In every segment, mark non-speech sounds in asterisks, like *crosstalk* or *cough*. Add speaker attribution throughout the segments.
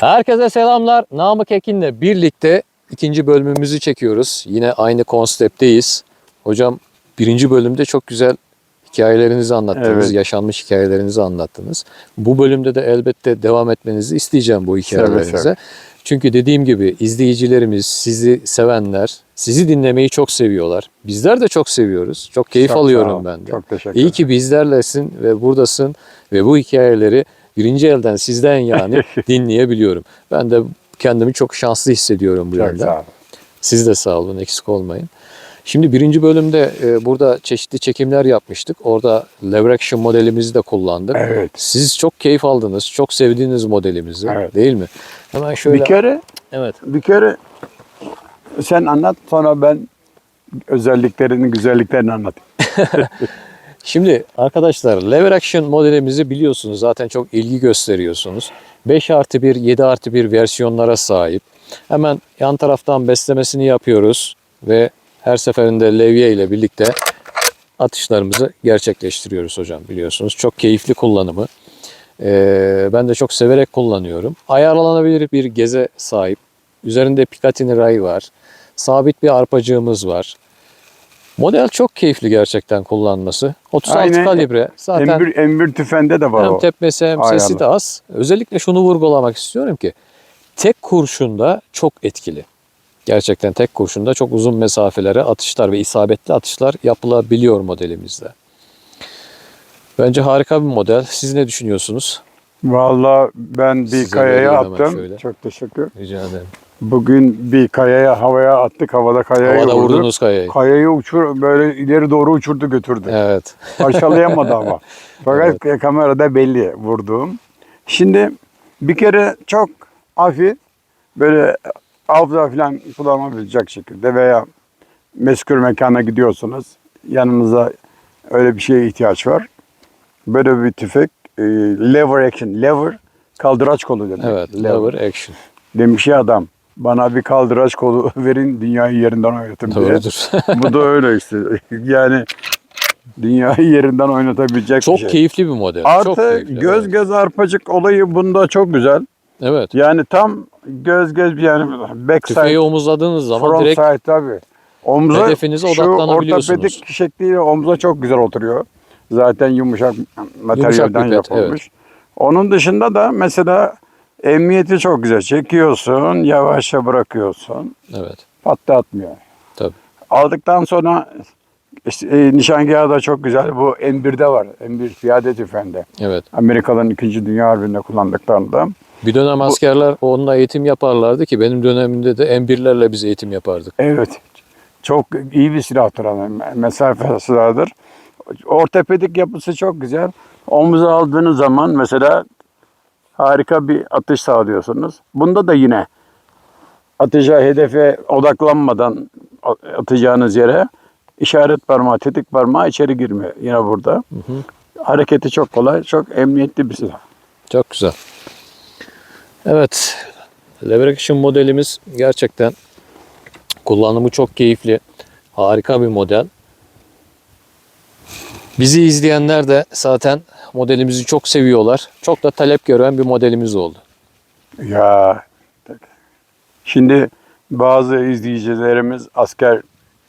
Speaker 1: Herkese selamlar. Namık Ekin'le birlikte ikinci bölümümüzü çekiyoruz. Yine aynı konseptteyiz. Hocam birinci bölümde çok güzel hikayelerinizi anlattınız,
Speaker 2: Evet.
Speaker 1: yaşanmış hikayelerinizi anlattınız. Bu bölümde de elbette devam etmenizi isteyeceğim bu hikayelerinize. Çünkü dediğim gibi izleyicilerimiz, sizi sevenler, sizi dinlemeyi çok seviyorlar. Bizler de çok seviyoruz. Çok keyif
Speaker 2: Çok
Speaker 1: alıyorum ben de.
Speaker 2: Çok teşekkür
Speaker 1: İyi ki bizlerlesin ve buradasın ve bu hikayeleri birinci elden sizden yani *laughs* dinleyebiliyorum. Ben de kendimi çok şanslı hissediyorum bu
Speaker 2: Çok
Speaker 1: yönde.
Speaker 2: sağ.
Speaker 1: Siz de sağ olun, eksik olmayın. Şimdi birinci bölümde e, burada çeşitli çekimler yapmıştık. Orada lever modelimizi de kullandık.
Speaker 2: Evet.
Speaker 1: Siz çok keyif aldınız, çok sevdiğiniz modelimizi
Speaker 2: Evet.
Speaker 1: değil mi? Hemen şöyle...
Speaker 2: Bir kere
Speaker 1: Evet.
Speaker 2: bir kere sen anlat sonra ben özelliklerini, güzelliklerini anlatayım. *laughs*
Speaker 1: Şimdi arkadaşlar lever action modelimizi biliyorsunuz zaten çok ilgi gösteriyorsunuz. 5 artı 1, 7 artı 1 versiyonlara sahip. Hemen yan taraftan beslemesini yapıyoruz ve her seferinde levye ile birlikte atışlarımızı gerçekleştiriyoruz hocam biliyorsunuz. Çok keyifli kullanımı. Ee, ben de çok severek kullanıyorum. Ayarlanabilir bir geze sahip. Üzerinde Picatinny ray var. Sabit bir arpacığımız var. Model çok keyifli gerçekten kullanması. 36
Speaker 2: Aynen.
Speaker 1: kalibre. Zaten
Speaker 2: M1, M1 tüfende de var
Speaker 1: hem
Speaker 2: o.
Speaker 1: tepmesi hem sesi
Speaker 2: Ayarlı.
Speaker 1: de az. Özellikle şunu vurgulamak istiyorum ki tek kurşunda çok etkili. Gerçekten tek kurşunda çok uzun mesafelere atışlar ve isabetli atışlar yapılabiliyor modelimizde. Bence harika bir model. Siz ne düşünüyorsunuz?
Speaker 2: Vallahi ben bir
Speaker 1: Size
Speaker 2: kayaya attım.
Speaker 1: şöyle.
Speaker 2: Çok teşekkür.
Speaker 1: Rica ederim.
Speaker 2: Bugün bir kayaya havaya attık. Havada kayaya
Speaker 1: Havada
Speaker 2: vurdu.
Speaker 1: vurdunuz kayayı.
Speaker 2: Kayayı uçur böyle ileri doğru uçurdu götürdü.
Speaker 1: Evet. *laughs*
Speaker 2: Parçalayamadı ama. *laughs* Fakat kamerada belli vurduğum. Şimdi bir kere çok hafif böyle avda falan kullanabilecek şekilde veya meskur mekana gidiyorsunuz. Yanınıza öyle bir şeye ihtiyaç var. Böyle bir tüfek e, lever action. Lever kaldıraç kolu demek.
Speaker 1: Evet. Lever action.
Speaker 2: Demiş ya adam bana bir kaldıraç kolu *laughs* verin dünyayı yerinden oynatın diye.
Speaker 1: Doğrudur. *laughs*
Speaker 2: Bu da öyle işte. Yani dünyayı yerinden oynatabilecek
Speaker 1: çok
Speaker 2: bir şey.
Speaker 1: keyifli bir model. çok
Speaker 2: Artı
Speaker 1: keyifli,
Speaker 2: göz
Speaker 1: evet.
Speaker 2: göz arpacık olayı bunda çok güzel.
Speaker 1: Evet.
Speaker 2: Yani tam göz göz yani backside,
Speaker 1: Tüfeği omuzladığınız zaman
Speaker 2: front
Speaker 1: direkt
Speaker 2: side tabii. Omza
Speaker 1: hedefinize
Speaker 2: şu
Speaker 1: odaklanabiliyorsunuz.
Speaker 2: ortopedik şekliyle omza çok güzel oturuyor. Zaten yumuşak materyalden
Speaker 1: pipet,
Speaker 2: yapılmış. Onun dışında da mesela emniyeti çok güzel. Çekiyorsun, yavaşça bırakıyorsun.
Speaker 1: evet.
Speaker 2: Patlatmıyor.
Speaker 1: Tabii.
Speaker 2: Aldıktan sonra işte, e, nişangahı da çok güzel. Bu M1'de var. M1 piyade tüfeğinde.
Speaker 1: Evet.
Speaker 2: Amerikalıların 2. Dünya Harbi'nde kullandıklarında.
Speaker 1: Bir dönem askerler onunla eğitim yaparlardı ki benim dönemimde de M1'lerle biz eğitim yapardık.
Speaker 2: Evet. Çok iyi bir silahtır. Mesafe silahıdır. Ortopedik yapısı çok güzel. Omuza aldığınız zaman mesela harika bir atış sağlıyorsunuz. Bunda da yine atacağı hedefe odaklanmadan atacağınız yere işaret parmağı, tetik parmağı içeri girmiyor. Yine burada. Hareketi çok kolay, çok emniyetli bir silah.
Speaker 1: Çok güzel. Evet. Lever Action modelimiz gerçekten kullanımı çok keyifli. Harika bir model. Bizi izleyenler de zaten modelimizi çok seviyorlar. Çok da talep gören bir modelimiz oldu.
Speaker 2: Ya şimdi bazı izleyicilerimiz, asker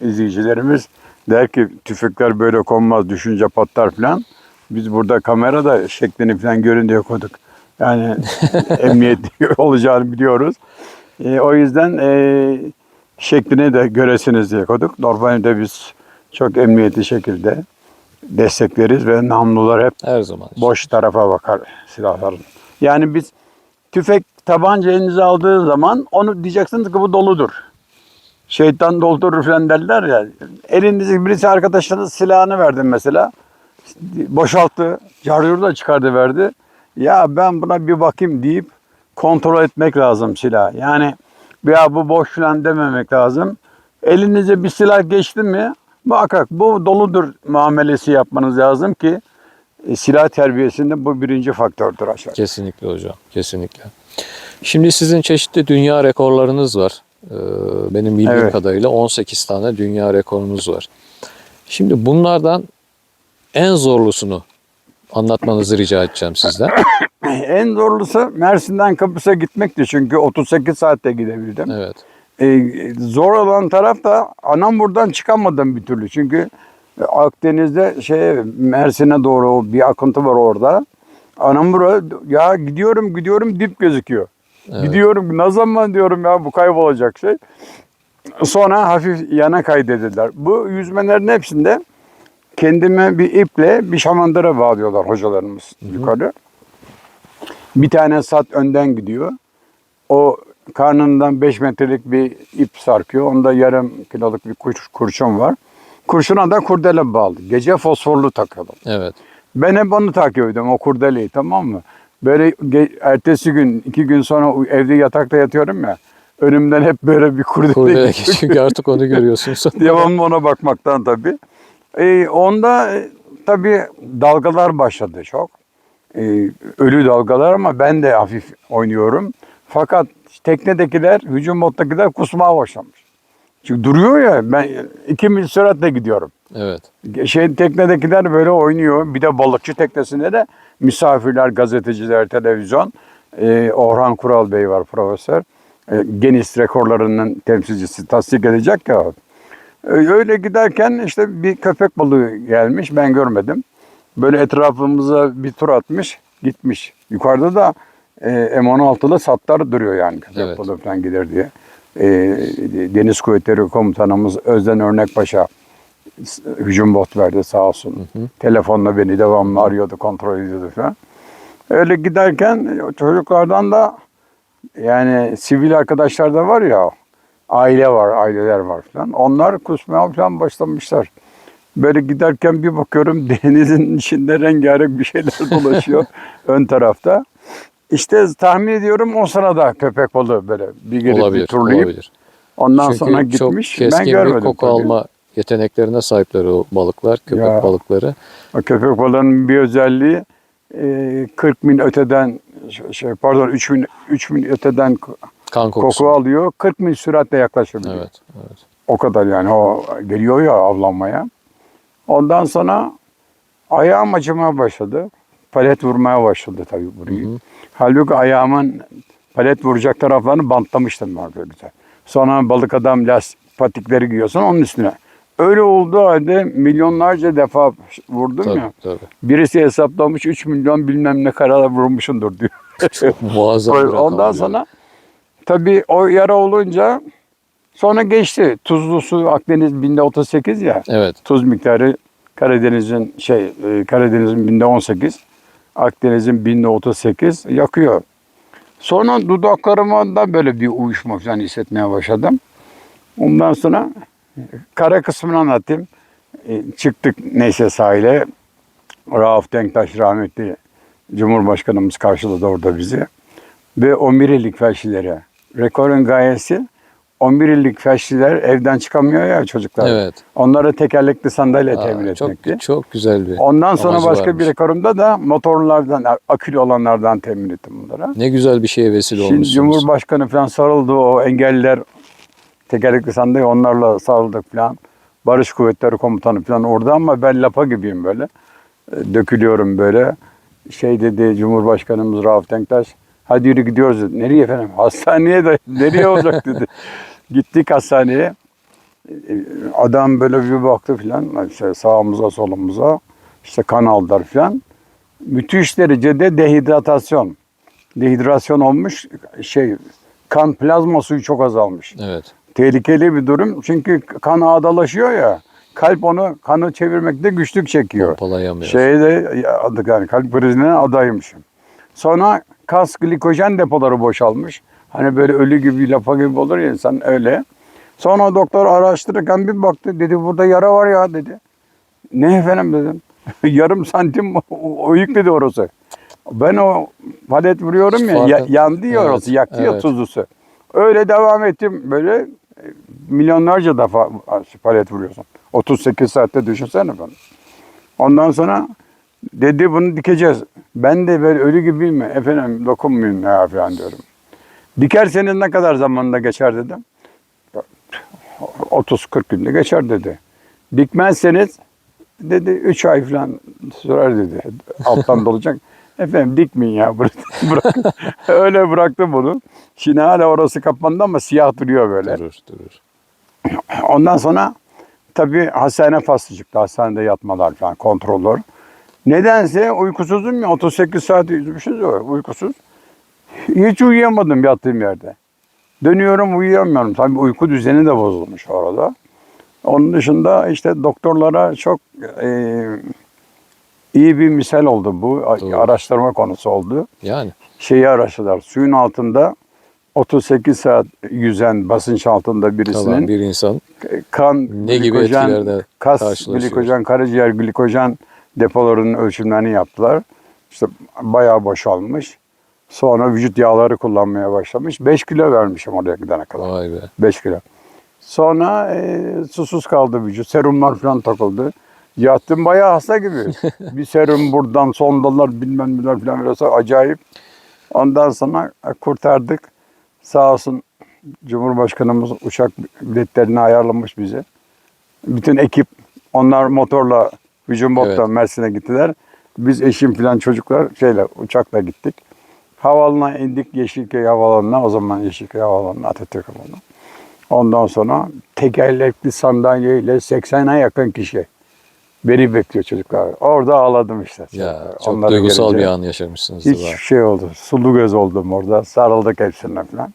Speaker 2: izleyicilerimiz der ki tüfekler böyle konmaz, düşünce patlar falan. Biz burada kamerada şeklini falan görün diye koyduk. Yani *laughs* emniyetli olacağını biliyoruz. E, o yüzden e, şeklini de göresiniz diye koyduk. Normalde biz çok emniyetli şekilde destekleriz ve namlular hep
Speaker 1: Her zaman.
Speaker 2: boş tarafa bakar silahların. Yani biz tüfek tabanca elinize aldığın zaman onu diyeceksiniz ki bu doludur. Şeytan doldurur falan derler ya. Elinizi birisi arkadaşlarınız silahını verdi mesela. Boşalttı. Carjuru da çıkardı verdi. Ya ben buna bir bakayım deyip kontrol etmek lazım silah. Yani ya bu boş falan dememek lazım. Elinize bir silah geçti mi muhakkak bu doludur muamelesi yapmanız lazım ki e, silah terbiyesinde bu birinci faktördür aşağı.
Speaker 1: Kesinlikle hocam. Kesinlikle. Şimdi sizin çeşitli dünya rekorlarınız var. Ee, Benim bildiğim
Speaker 2: Evet.
Speaker 1: kadarıyla 18 tane dünya rekorunuz var. Şimdi bunlardan en zorlusunu anlatmanızı rica edeceğim sizden. *coughs*
Speaker 2: En zorlusu Mersin'den Kıbrıs'a gitmekti çünkü 38 saatte gidebildim.
Speaker 1: Evet.
Speaker 2: Ee, zor olan taraf da anam buradan çıkamadım bir türlü. Çünkü Akdeniz'de şey Mersin'e doğru bir akıntı var orada. Anam buraya ya gidiyorum gidiyorum dip gözüküyor.
Speaker 1: Evet.
Speaker 2: Gidiyorum ne zaman diyorum ya bu kaybolacak şey. Sonra hafif yana kaydedildiler. Bu yüzmelerin hepsinde kendime bir iple bir şamandıra bağlıyorlar hocalarımız yukarı. Bir tane sat önden gidiyor. O karnından 5 metrelik bir ip sarkıyor. Onda yarım kiloluk bir kur- kurşun var. Kurşuna da kurdele bağlı. Gece fosforlu takıyorlar.
Speaker 1: Evet.
Speaker 2: Ben hep onu takip ediyorum o kurdeleyi tamam mı? Böyle ertesi gün iki gün sonra evde yatakta yatıyorum ya. Önümden hep böyle bir kurdele,
Speaker 1: Kurdele
Speaker 2: geçiyor.
Speaker 1: çünkü artık onu görüyorsunuz. *laughs*
Speaker 2: Devamlı ona bakmaktan tabii. Ee, onda e, tabii dalgalar başladı çok. Ee, ölü dalgalar ama ben de hafif oynuyorum. Fakat teknedekiler, hücum moddakiler kusmaya başlamış. Çünkü duruyor ya ben iki mil süratle gidiyorum.
Speaker 1: evet.
Speaker 2: Şey teknedekiler böyle oynuyor. Bir de balıkçı teknesinde de misafirler, gazeteciler, televizyon. Ee, Orhan Kural Bey var profesör. Ee, Guinness rekorlarının temsilcisi tasdik edecek ya. Ee, Öyle giderken işte bir köpek balığı gelmiş. Ben görmedim. Böyle etrafımıza bir tur atmış, gitmiş. Yukarıda da e, M16'lı satlar duruyor yani köpek
Speaker 1: Evet.
Speaker 2: falan gider diye. Ee, Deniz Kuvvetleri Komutanımız Özden Örnekpaşa hücum bot verdi sağ olsun. Telefonla beni devamlı arıyordu, kontrol ediyordu falan. Öyle giderken çocuklardan da yani sivil arkadaşlar da var ya aile var, aileler var falan. Onlar kusmaya falan başlamışlar. Böyle giderken bir bakıyorum *laughs* denizin içinde rengarenk bir şeyler dolaşıyor *laughs* ön tarafta. İşte tahmin ediyorum o sırada köpek balığı böyle bir bir
Speaker 1: Olabilir.
Speaker 2: turlayıp
Speaker 1: olabilir.
Speaker 2: ondan
Speaker 1: Çünkü
Speaker 2: sonra
Speaker 1: çok
Speaker 2: gitmiş.
Speaker 1: keskin
Speaker 2: Ben
Speaker 1: bir
Speaker 2: görmedim.
Speaker 1: koku
Speaker 2: tabii.
Speaker 1: alma yeteneklerine sahipler o balıklar, köpek
Speaker 2: Ya.
Speaker 1: balıkları.
Speaker 2: O köpek balığının bir özelliği e, 40 mil öteden şey pardon 3 mil 3 mil öteden
Speaker 1: Kan kokusu.
Speaker 2: koku alıyor. 40 mil süratle yaklaşabiliyor.
Speaker 1: Evet, evet.
Speaker 2: O kadar yani o geliyor ya avlanmaya. Ondan sonra ayağım acımaya başladı. Palet vurmaya başladı tabii burayı. Halbuki ayağımın palet vuracak taraflarını bantlamıştım ben böyle güzel. Sonra balık adam lastik patikleri giyiyorsun onun üstüne. Öyle olduğu halde milyonlarca defa vurdum
Speaker 1: Tabii,
Speaker 2: ya.
Speaker 1: tabii.
Speaker 2: Birisi hesaplamış 3 milyon bilmem ne kadar vurmuşundur diyor.
Speaker 1: Çok muazzam
Speaker 2: Ondan
Speaker 1: yani.
Speaker 2: sonra tabii o yara olunca sonra geçti. Tuzlu su Akdeniz binde 38 ya.
Speaker 1: Evet,
Speaker 2: Tuz miktarı Karadeniz'in şey e, Karadeniz'in binde 18. Akdeniz'in binde 38 yakıyor. Sonra dudaklarıma da böyle bir uyuşma falan hissetmeye başladım. Ondan sonra kara kısmını anlatayım. E, çıktık neyse sahile. Rauf Denktaş rahmetli Cumhurbaşkanımız karşıladı orada bizi. Ve 11 illik felçlilere. Rekorun gayesi 11 illik felçliler evden çıkamıyor ya çocuklar.
Speaker 1: evet.
Speaker 2: Onlara tekerlekli sandalye
Speaker 1: Aa,
Speaker 2: temin etmekti.
Speaker 1: çok, çok güzel bir
Speaker 2: Ondan sonra başka
Speaker 1: varmış.
Speaker 2: bir rekorumda da motorlardan, akülü olanlardan temin ettim bunlara.
Speaker 1: Ne güzel bir şeye vesile
Speaker 2: Şimdi
Speaker 1: olmuşsunuz.
Speaker 2: Cumhurbaşkanı falan sarıldı o engelliler tekerlekli sandalye onlarla sarıldık falan. Barış Kuvvetleri Komutanı falan orada ama ben lapa gibiyim böyle. E, Dökülüyorum böyle. Şey dedi Cumhurbaşkanımız Rauf Denktaş. Hadi yürü gidiyoruz dedi. Nereye efendim? *laughs* Hastaneye de. Nereye olacak dedi. *laughs* Gittik hastaneye. E, Adam böyle bir baktı falan. İşte sağımıza solumuza. işte kan aldılar falan. Müthiş derecede dehidratasyon. Dehidrasyon olmuş. Şey kan plazma suyu çok azalmış.
Speaker 1: Evet.
Speaker 2: Tehlikeli bir durum. Çünkü kan ağdalaşıyor ya. Kalp onu kanı çevirmekte güçlük çekiyor.
Speaker 1: Pompalayamıyor.
Speaker 2: Şeyde yani kalp krizine adaymışım. Sonra kas glikojen depoları boşalmış. Hani böyle ölü gibi lapa gibi olur ya insan öyle. Sonra doktor araştırırken bir baktı dedi burada yara var ya dedi. Ne efendim dedim. *laughs* Yarım santim *laughs* oyuk dedi orası. Ben o palet vuruyorum ya, ya yandı ya
Speaker 1: Evet,
Speaker 2: orası yaktı ya
Speaker 1: evet.
Speaker 2: tuzlusu. Öyle devam ettim böyle e, milyonlarca defa palet vuruyorsun. 38 saatte düşünsene ben. Ondan sonra dedi bunu dikeceğiz. Ben de böyle ölü gibiyim mi? Efendim dokunmayayım ya falan diyorum. Dikerseniz ne kadar zamanda geçer dedim. 30-40 günde geçer dedi. Dikmezseniz Dedi 3 ay falan sürer dedi. Alttan *laughs* dolacak. Efendim dikmeyin ya bırak. *laughs* bırak. Öyle bıraktım bunu. Şimdi hala orası kapandı ama siyah duruyor böyle.
Speaker 1: Durur durur.
Speaker 2: Ondan sonra tabii hastane faslı çıktı. Hastanede yatmalar falan kontroller. Nedense uykusuzum ya 38 saat yüzmüşüz ya uykusuz. Hiç uyuyamadım yattığım yerde. Dönüyorum uyuyamıyorum. Tabii uyku düzeni de bozulmuş orada. Onun dışında işte doktorlara çok e, iyi bir misal oldu bu.
Speaker 1: Doğru.
Speaker 2: Araştırma konusu oldu.
Speaker 1: Yani
Speaker 2: Şeyi araştırdılar. Suyun altında 38 saat yüzen basınç altında birisinin
Speaker 1: tamam bir insan
Speaker 2: kan,
Speaker 1: Ne gibi
Speaker 2: glikojen,
Speaker 1: etkilerle
Speaker 2: kas, glikojen, karaciğer glikojen depolarının ölçümlerini yaptılar. İşte bayağı boşalmış. Sonra vücut yağları kullanmaya başlamış. 5 kilo vermişim oraya gidene kadar.
Speaker 1: vay be.
Speaker 2: 5 kilo. Sonra e, susuz kaldı vücut. Serumlar falan takıldı. Yattım bayağı hasta gibi. *laughs* bir serum buradan sondalar bilmem neler falan biraz acayip. Ondan sonra kurtardık. Sağ olsun Cumhurbaşkanımız uçak biletlerini ayarlamış bize. Bütün ekip onlar motorla Hücum Bot'tan
Speaker 1: Evet.
Speaker 2: Mersin'e gittiler. Biz eşim falan çocuklar şeyle uçakla gittik. Havalına indik Yeşilköy Havalanı'na. O zaman Yeşilköy Havalanı'na Atatürk Havalanı'na. Ondan sonra tekerlekli sandalyeyle 80'e yakın kişi. Beni bekliyor çocuklar. Orada ağladım işte.
Speaker 1: Ya çok
Speaker 2: Onları
Speaker 1: duygusal
Speaker 2: görünce.
Speaker 1: bir an yaşamışsınız.
Speaker 2: Hiç şey oldu. Sulu göz oldum orada. Sarıldık hepsine falan.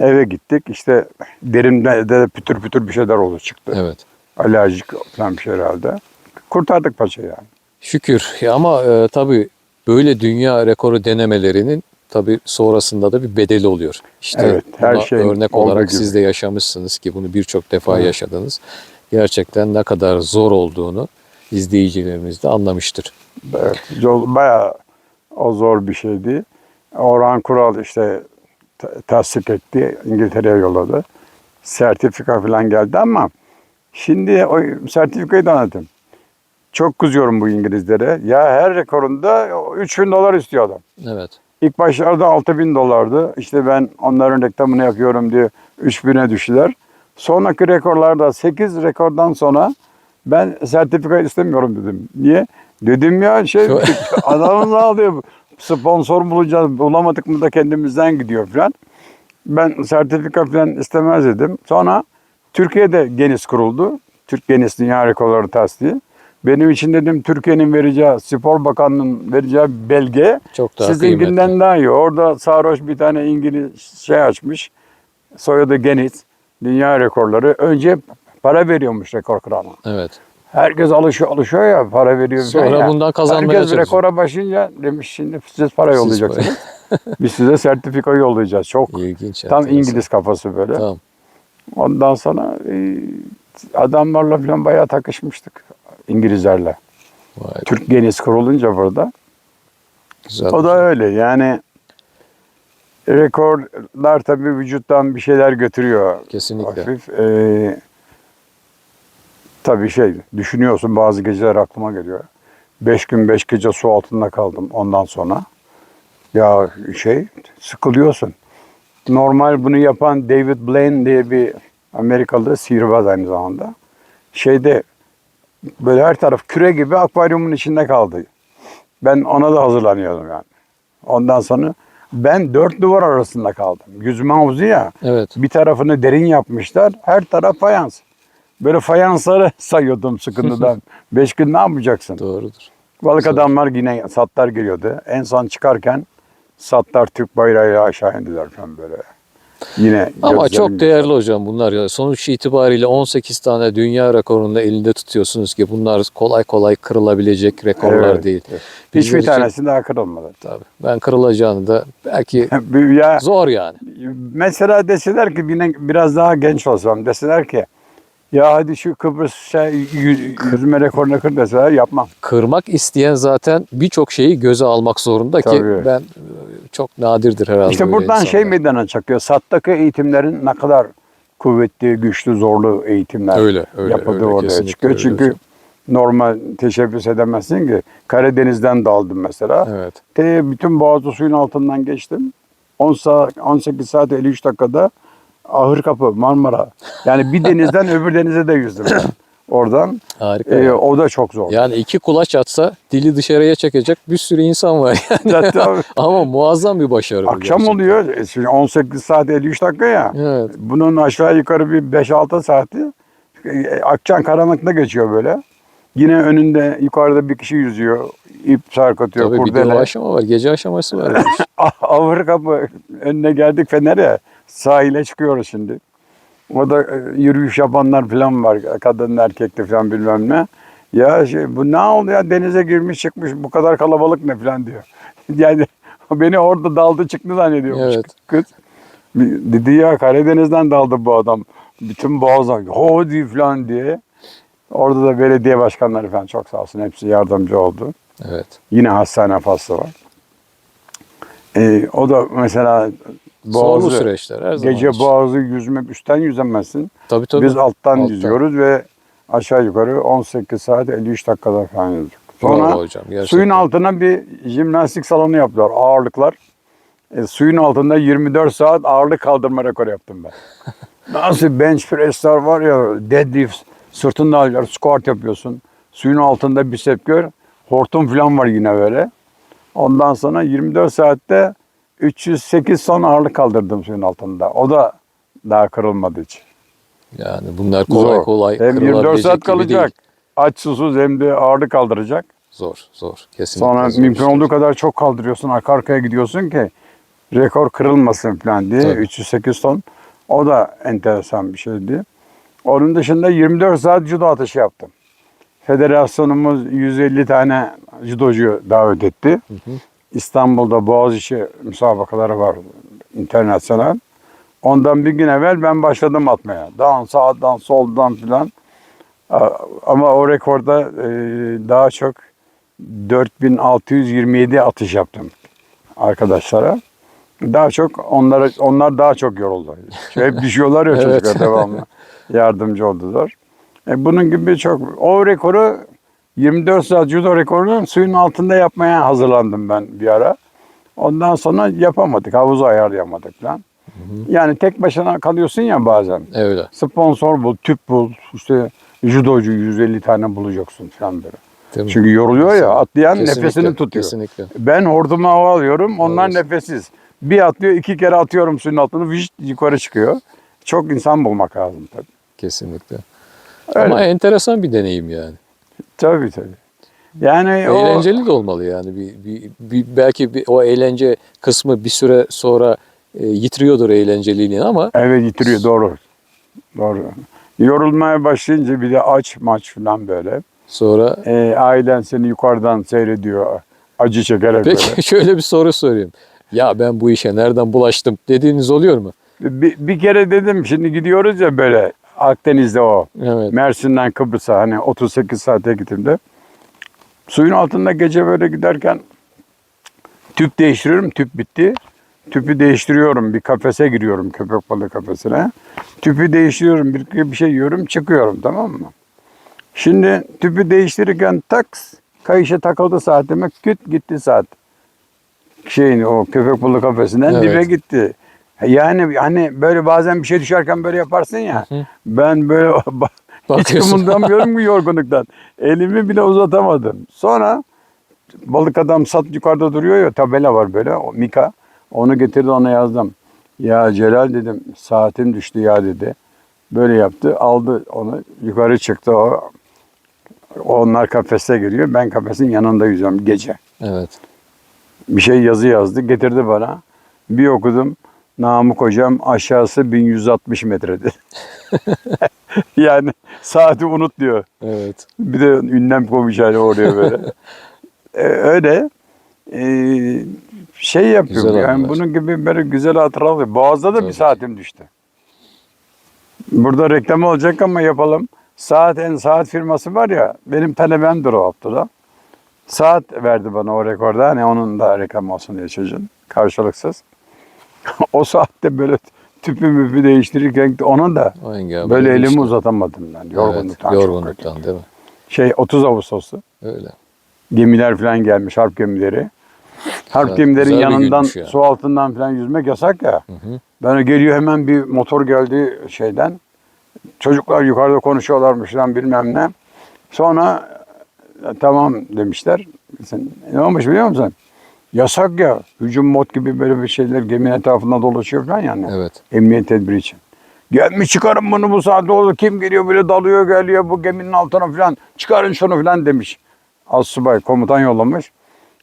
Speaker 2: Eve gittik. İşte derimde de pütür pütür bir şeyler oldu çıktı.
Speaker 1: Evet.
Speaker 2: Alerjik falan bir şey herhalde. Kurtardık paçayı yani.
Speaker 1: Şükür. Ya ama e, tabii böyle dünya rekoru denemelerinin tabii sonrasında da bir bedeli oluyor. İşte
Speaker 2: Evet, her şeyin
Speaker 1: örnek olarak
Speaker 2: gibi.
Speaker 1: siz de yaşamışsınız ki bunu birçok defa
Speaker 2: Evet.
Speaker 1: yaşadınız. Gerçekten ne kadar zor olduğunu izleyicilerimiz de anlamıştır.
Speaker 2: Evet, yol bayağı o zor bir şeydi. Orhan Kural işte ta- tasdik etti. İngiltere'ye yolladı. Sertifika falan geldi ama şimdi o sertifikayı da anladım. Çok kızıyorum bu İngilizlere. Ya her rekorunda 3000 dolar istiyor adam.
Speaker 1: Evet.
Speaker 2: İlk başlarda 6000 dolardı. İşte ben onların reklamını yapıyorum diye 3000'e düştüler. Sonraki rekorlarda 8 rekordan sonra ben sertifika istemiyorum dedim. Niye? Dedim ya şey *laughs* adamın ne alıyor? Sponsor bulacağız. Bulamadık mı da kendimizden gidiyor falan. Ben sertifika falan istemez dedim. Sonra Türkiye'de Genis kuruldu. Türk Genis Dünya Rekorları Tasdiği. Benim için dedim Türkiye'nin vereceği, Spor Bakanlığı'nın vereceği belge
Speaker 1: Çok daha
Speaker 2: sizinkinden daha iyi. Orada sarhoş bir tane İngiliz şey açmış. Soyadı Genis. Dünya rekorları. Önce para veriyormuş rekor kralına.
Speaker 1: Evet.
Speaker 2: Herkes alışıyor, alışıyor ya para veriyor.
Speaker 1: Sonra
Speaker 2: ya.
Speaker 1: bundan kazanmaya
Speaker 2: Herkes rekora başlayınca demiş şimdi siz para
Speaker 1: Siz
Speaker 2: yollayacaksınız. *laughs* Biz size sertifika yollayacağız. Çok
Speaker 1: İlginç.
Speaker 2: tam
Speaker 1: enteresan.
Speaker 2: İngiliz kafası böyle.
Speaker 1: Tamam.
Speaker 2: Ondan sonra e, adamlarla falan bayağı takışmıştık. İngilizlerle.
Speaker 1: Vay
Speaker 2: Türk Genis kurulunca burada.
Speaker 1: güzel.
Speaker 2: O da öyle yani rekorlar tabii vücuttan bir şeyler götürüyor.
Speaker 1: Kesinlikle.
Speaker 2: Hafif. Ee, tabii şey düşünüyorsun bazı geceler aklıma geliyor. Beş gün beş gece su altında kaldım ondan sonra. Ya şey sıkılıyorsun. Normal bunu yapan David Blaine diye bir Amerikalı sihirbaz aynı zamanda. Şeyde böyle her taraf küre gibi akvaryumun içinde kaldı. Ben ona da hazırlanıyordum yani. Ondan sonra ben dört duvar arasında kaldım. Yüzme havuzu ya.
Speaker 1: Evet.
Speaker 2: Bir tarafını derin yapmışlar. Her taraf fayans. Böyle fayansları *laughs* sayıyordum sıkıntıdan. *laughs* Beş gün ne yapacaksın?
Speaker 1: Doğrudur.
Speaker 2: Balık
Speaker 1: Zor.
Speaker 2: adamlar yine satlar geliyordu. En son çıkarken satlar Türk bayrağıyla aşağı indiler falan böyle. Yine
Speaker 1: Ama çok değerli hocam bunlar ya. Sonuç itibariyle 18 tane dünya rekorunu elinde tutuyorsunuz ki bunlar kolay kolay kırılabilecek rekorlar
Speaker 2: Evet,
Speaker 1: değil.
Speaker 2: evet. Hiçbir
Speaker 1: için-
Speaker 2: tanesi daha kırılmadı.
Speaker 1: Tabii. Ben kırılacağını da belki *laughs*
Speaker 2: ya
Speaker 1: zor yani.
Speaker 2: mesela deseler ki biraz daha genç olsam deseler ki ya hadi şu Kıbrıs şey, yü- yüzme rekorunu kır deseler yapmam.
Speaker 1: Kırmak isteyen zaten birçok şeyi göze almak zorunda ki
Speaker 2: Tabii.
Speaker 1: ben çok nadirdir herhalde.
Speaker 2: İşte buradan şey
Speaker 1: insanlar.
Speaker 2: meydana çıkıyor. Sattaki eğitimlerin ne kadar kuvvetli, güçlü, zorlu eğitimler
Speaker 1: Öyle, öyle,
Speaker 2: yapıldığı
Speaker 1: öyle.
Speaker 2: ortaya çıkıyor.
Speaker 1: öyle
Speaker 2: Çünkü
Speaker 1: hocam.
Speaker 2: normal teşebbüs edemezsin ki. Karadeniz'den daldım mesela.
Speaker 1: Evet.
Speaker 2: Te, bütün boğazı suyun altından geçtim. 10 saat, 18 saat 53 dakikada Ahır Kapı, Marmara. Yani bir denizden *laughs* öbür denize de yüzdüm. Oradan.
Speaker 1: Harika.
Speaker 2: E,
Speaker 1: ya.
Speaker 2: o da çok zor.
Speaker 1: Yani iki kulaç atsa dili dışarıya çekecek bir sürü insan var yani. *laughs*
Speaker 2: Tabii. *laughs*
Speaker 1: Ama muazzam bir başarı bu
Speaker 2: Akşam
Speaker 1: gerçekten.
Speaker 2: oluyor. E, Şimdi 18 saat 53 dakika ya.
Speaker 1: Evet.
Speaker 2: Bunun aşağı yukarı bir 5-6 saati e, akşam karanlıkta geçiyor böyle. Yine önünde yukarıda bir kişi yüzüyor. ip sarkıtıyor,
Speaker 1: Tabii bir de
Speaker 2: kurdele.
Speaker 1: aşama var. Gece aşaması var. *laughs*
Speaker 2: Kapı önüne geldik Fener'e. Sahile çıkıyoruz şimdi. O da e, yürüyüş yapanlar falan var. Kadın erkekli falan bilmem ne. Ya şey, bu ne oldu ya denize girmiş çıkmış bu kadar kalabalık ne falan diyor. *laughs* Yani beni orada daldı çıktı zannediyormuş
Speaker 1: Evet.
Speaker 2: kız. Dedi ya Karadeniz'den daldı bu adam. Bütün boğazdan hodi falan diye. Orada da belediye başkanları falan çok sağ olsun hepsi yardımcı oldu.
Speaker 1: evet.
Speaker 2: Yine hastane faslı var. Ee, o da mesela
Speaker 1: Zorlu
Speaker 2: boğazı,
Speaker 1: süreçler her zaman.
Speaker 2: gece
Speaker 1: için.
Speaker 2: boğazı yüzmek üstten yüzemezsin.
Speaker 1: Tabii tabii.
Speaker 2: Biz alttan,
Speaker 1: Alttan.
Speaker 2: yüzüyoruz ve aşağı yukarı 18 saat 53 dakikada falan yüzdük. Sonra
Speaker 1: hocam, gerçekten.
Speaker 2: suyun altına bir jimnastik salonu yaptılar ağırlıklar. E, suyun altında 24 saat ağırlık kaldırma rekoru yaptım ben. *laughs* Nasıl bench press'ler var ya deadlift sırtında alıyor squat yapıyorsun. Suyun altında bicep gör. Hortum falan var yine böyle. Ondan sonra 24 saatte 308 ton ağırlık kaldırdım suyun altında. O da daha kırılmadı hiç.
Speaker 1: Yani bunlar kolay
Speaker 2: Zor.
Speaker 1: kolay
Speaker 2: Hem 24
Speaker 1: kırılabilecek
Speaker 2: saat kalacak.
Speaker 1: değil.
Speaker 2: Aç susuz hem de ağırlık kaldıracak.
Speaker 1: Zor zor. Kesinlikle
Speaker 2: Sonra
Speaker 1: zor
Speaker 2: mümkün
Speaker 1: işler.
Speaker 2: olduğu kadar çok kaldırıyorsun. Arka arkaya gidiyorsun ki rekor kırılmasın falan diye.
Speaker 1: Tabii.
Speaker 2: 308 ton. O da enteresan bir şeydi. Onun dışında 24 saat judo atışı yaptım. Federasyonumuz 150 tane judocu davet etti. İstanbul'da Boğaziçi müsabakaları var internasyonel. Ondan bir gün evvel ben başladım atmaya. Dağın sağdan soldan filan. Ama o rekorda e, daha çok 4627 atış yaptım arkadaşlara. Daha çok onlara onlar daha çok yoruldu. Hep *laughs* düşüyorlar ya
Speaker 1: Evet.
Speaker 2: çocuklar devamlı. Yardımcı oldular. E, bunun gibi çok o rekoru 24 saat judo rekorunu suyun altında yapmaya hazırlandım ben bir ara. Ondan sonra yapamadık. Havuzu ayarlayamadık falan. Yani tek başına kalıyorsun ya bazen.
Speaker 1: Öyle.
Speaker 2: Sponsor bul, tüp bul, işte judocu 150 tane bulacaksın falan böyle.
Speaker 1: Değil mi?
Speaker 2: Çünkü yoruluyor ya atlayan
Speaker 1: Kesinlikle,
Speaker 2: nefesini tutuyor.
Speaker 1: Kesinlikle.
Speaker 2: Ben hortuma hava alıyorum onlar
Speaker 1: Evet.
Speaker 2: nefessiz. Bir atlıyor iki kere atıyorum suyun altına vişt yukarı çıkıyor. Çok insan bulmak lazım tabii.
Speaker 1: Kesinlikle.
Speaker 2: Öyle.
Speaker 1: Ama enteresan bir deneyim yani.
Speaker 2: Tabii tabii. Yani o
Speaker 1: Eğlenceli de olmalı yani. Bir, bir, bir- belki bir, o eğlence kısmı bir süre sonra e, yitiriyordur eğlenceliliğini ama
Speaker 2: evet yitiriyor doğru. Doğru. Yorulmaya başlayınca bir de aç maç falan böyle.
Speaker 1: sonra
Speaker 2: Ee, ailen seni yukarıdan seyrediyor. Acı çekerek böyle.
Speaker 1: peki *laughs* şöyle bir soru sorayım. Ya ben bu işe nereden bulaştım dediğiniz oluyor mu?
Speaker 2: Bir, bir kere dedim şimdi gidiyoruz ya böyle Akdeniz'de o.
Speaker 1: Evet.
Speaker 2: Mersin'den Kıbrıs'a hani 38 saate gittiğimde. Suyun altında gece böyle giderken tüp değiştiriyorum. Tüp bitti. Tüpü değiştiriyorum. Bir kafese giriyorum köpek balığı kafesine. Tüpü değiştiriyorum. Bir, bir şey yiyorum çıkıyorum tamam mı? Şimdi tüpü değiştirirken taks kayışa takıldı saatime küt gitti saat. Şeyin o köpek balığı kafesinden
Speaker 1: Evet.
Speaker 2: dibe gitti. Yani hani böyle bazen bir şey düşerken böyle yaparsın ya.
Speaker 1: Hı.
Speaker 2: Ben böyle *laughs* hiç kımıldamıyorum ki *laughs* yorgunluktan. Elimi bile uzatamadım. Sonra balık adam sat yukarıda duruyor ya tabela var böyle o Mika. Onu getirdi ona yazdım. Ya Celal dedim saatim düştü ya dedi. Böyle yaptı aldı onu yukarı çıktı o. Onlar kafese giriyor. Ben kafesin yanında yüzüyorum gece.
Speaker 1: Evet.
Speaker 2: Bir şey yazı yazdı getirdi bana. Bir okudum. Namık hocam aşağısı 1160 metrede. *laughs* yani saati unut diyor.
Speaker 1: Evet.
Speaker 2: Bir de ünlem koymuş hani oraya böyle. Ee, *laughs* öyle. Ee, şey yapıyorum
Speaker 1: Güzel
Speaker 2: yani
Speaker 1: anılar.
Speaker 2: bunun gibi böyle güzel hatıralar. Boğaz'da da
Speaker 1: Tabii
Speaker 2: bir saatim düştü. Burada reklam olacak ama yapalım. Saat en saat firması var ya benim talebemdir o Abdullah. Saat verdi bana o rekorda. Hani onun da reklam olsun diye çocuğun. Karşılıksız. *laughs* o saatte böyle tüpü müpü değiştirirken ona da böyle elimi
Speaker 1: işte.
Speaker 2: uzatamadım ben. Yorgunluktan.
Speaker 1: Evet, yorgunluktan değil mi?
Speaker 2: Şey 30 Ağustos'tu.
Speaker 1: Öyle.
Speaker 2: Gemiler falan gelmiş, harp gemileri. Harp
Speaker 1: Güzel-
Speaker 2: gemilerin
Speaker 1: güzel
Speaker 2: yanından,
Speaker 1: yani.
Speaker 2: su altından falan yüzmek yasak ya.
Speaker 1: Hı hı.
Speaker 2: Ben geliyor hemen bir motor geldi şeyden. Çocuklar yukarıda konuşuyorlarmış lan bilmem ne. Sonra "E, tamam demişler. Sen, ne olmuş biliyor musun? Yasak ya. Hücum mod gibi böyle bir şeyler geminin etrafında dolaşıyor falan yani.
Speaker 1: Evet.
Speaker 2: Emniyet tedbiri için. Gelmiş çıkarın bunu bu saatte olur. Kim geliyor böyle dalıyor geliyor bu geminin altına falan. Çıkarın şunu falan demiş. Assubay komutan yollamış.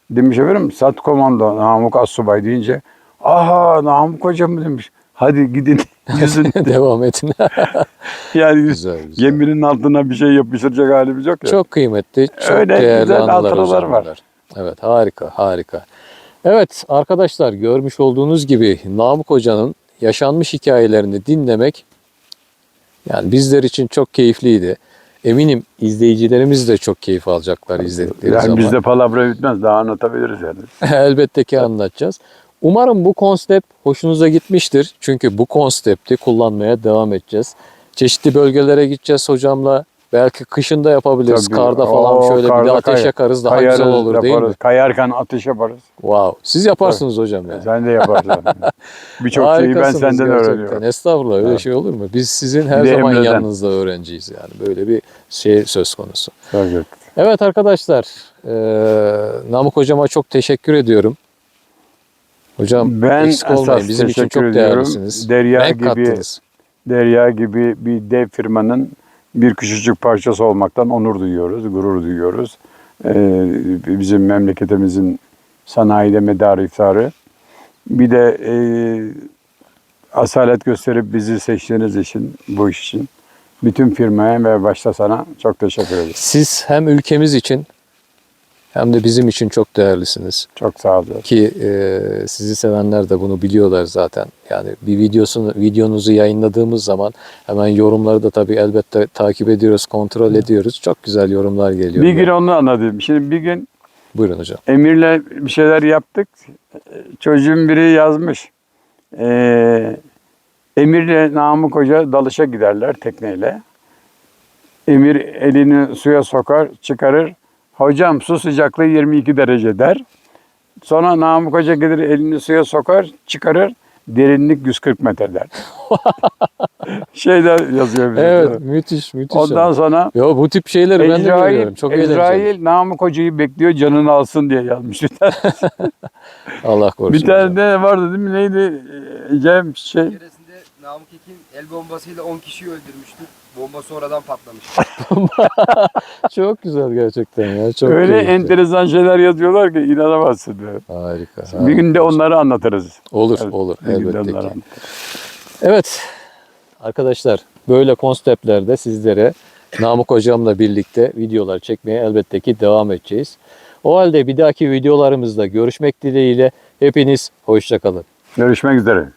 Speaker 2: Demiş efendim sat komando Namık Assubay deyince. Aha Namık hocam mı demiş. Hadi gidin. *laughs*
Speaker 1: Devam edin. *laughs*
Speaker 2: yani
Speaker 1: güzel güzel.
Speaker 2: geminin altına bir şey yapıştıracak halimiz yok ya.
Speaker 1: Çok kıymetli, çok
Speaker 2: Öyle
Speaker 1: değerli
Speaker 2: güzel
Speaker 1: anılar
Speaker 2: hatıralar var.
Speaker 1: Evet harika harika. Evet arkadaşlar görmüş olduğunuz gibi Namık Hoca'nın yaşanmış hikayelerini dinlemek yani bizler için çok keyifliydi. Eminim izleyicilerimiz de çok keyif alacaklar izledikleri
Speaker 2: Yani
Speaker 1: zaman.
Speaker 2: bizde palavra bitmez daha anlatabiliriz yani. *laughs*
Speaker 1: Elbette ki anlatacağız. Umarım bu konsept hoşunuza gitmiştir. Çünkü bu konsepti kullanmaya devam edeceğiz. Çeşitli bölgelere gideceğiz hocamla. Belki kışında yapabiliriz.
Speaker 2: Tabii.
Speaker 1: Karda falan
Speaker 2: Oo,
Speaker 1: şöyle bir
Speaker 2: karda
Speaker 1: de ateş
Speaker 2: kay-
Speaker 1: yakarız. Daha
Speaker 2: Kayarız,
Speaker 1: güzel olur değil mi?
Speaker 2: Kayarken ateş yaparız.
Speaker 1: Wow. Siz yaparsınız hocam yani.
Speaker 2: Sen de yaparsın. *laughs* Birçok şeyi ben
Speaker 1: Harikasınız
Speaker 2: senden
Speaker 1: gerçekten.
Speaker 2: öğreniyorum.
Speaker 1: Estağfurullah öyle
Speaker 2: Evet.
Speaker 1: şey olur mu? Biz sizin her
Speaker 2: Bir de
Speaker 1: zaman
Speaker 2: Emre'den.
Speaker 1: yanınızda öğrenciyiz yani. Böyle bir şey söz konusu.
Speaker 2: Evet.
Speaker 1: Evet arkadaşlar. eee Namık hocama çok teşekkür ediyorum. Hocam
Speaker 2: Ben
Speaker 1: eksik olmayın.
Speaker 2: esas
Speaker 1: Bizim için
Speaker 2: teşekkür
Speaker 1: çok
Speaker 2: ediyorum.
Speaker 1: değerlisiniz.
Speaker 2: Derya
Speaker 1: Renk
Speaker 2: gibi-
Speaker 1: kattınız.
Speaker 2: Derya gibi bir dev firmanın bir küçücük parçası olmaktan onur duyuyoruz, gurur duyuyoruz. Ee, bizim memleketimizin sanayide medarı iftarı. Bir de e, asalet gösterip bizi seçtiğiniz için, bu iş için bütün firmaya ve başta sana çok teşekkür ederim.
Speaker 1: Siz hem ülkemiz için hem de bizim için çok değerlisiniz.
Speaker 2: Çok sağ olun.
Speaker 1: Ki e, sizi sevenler de bunu biliyorlar zaten. Yani bir videosunu videonuzu yayınladığımız zaman hemen yorumları da tabii elbette takip ediyoruz, kontrol ediyoruz. Çok güzel yorumlar geliyor.
Speaker 2: Bir gün onu anladım. Şimdi bir gün
Speaker 1: Buyurun hocam.
Speaker 2: Emir'le bir şeyler yaptık. Çocuğun biri yazmış. Ee, Emir'le Namık Hoca dalışa giderler tekneyle. Emir elini suya sokar, çıkarır. Hocam su sıcaklığı 22 derece der. Sonra Namık Hoca gelir elini suya sokar, çıkarır. Derinlik 140 metre der. *laughs* Şeyler yazıyor bize.
Speaker 1: Evet, müthiş, müthiş.
Speaker 2: Ondan sonra
Speaker 1: Yo, bu tip şeyleri ben de
Speaker 2: İsrail,
Speaker 1: görüyorum. Çok.
Speaker 2: İsrail Namık Hoca'yı bekliyor canını alsın diye yazmış bir tane. *laughs*
Speaker 1: Allah korusun.
Speaker 2: bir tane de vardı değil mi? Neydi? Ee, Cem şey.
Speaker 3: Bir keresinde Namık Ekin el bombasıyla 10 kişiyi öldürmüştü. Bomba sonradan patlamış. *laughs*
Speaker 1: Çok güzel gerçekten ya. Çok
Speaker 2: öyle
Speaker 1: keyifli.
Speaker 2: enteresan şeyler yazıyorlar ki inanamazsın. diyor.
Speaker 1: Harika.
Speaker 2: Bir
Speaker 1: harika.
Speaker 2: gün de onları anlatırız.
Speaker 1: Olur,
Speaker 2: Evet,
Speaker 1: olur. Elbette ki. Evet. Arkadaşlar böyle konseptlerde sizlere Namık hocamla birlikte videolar çekmeye elbette ki devam edeceğiz. O halde bir dahaki videolarımızda görüşmek dileğiyle hepiniz hoşçakalın.
Speaker 2: Görüşmek üzere.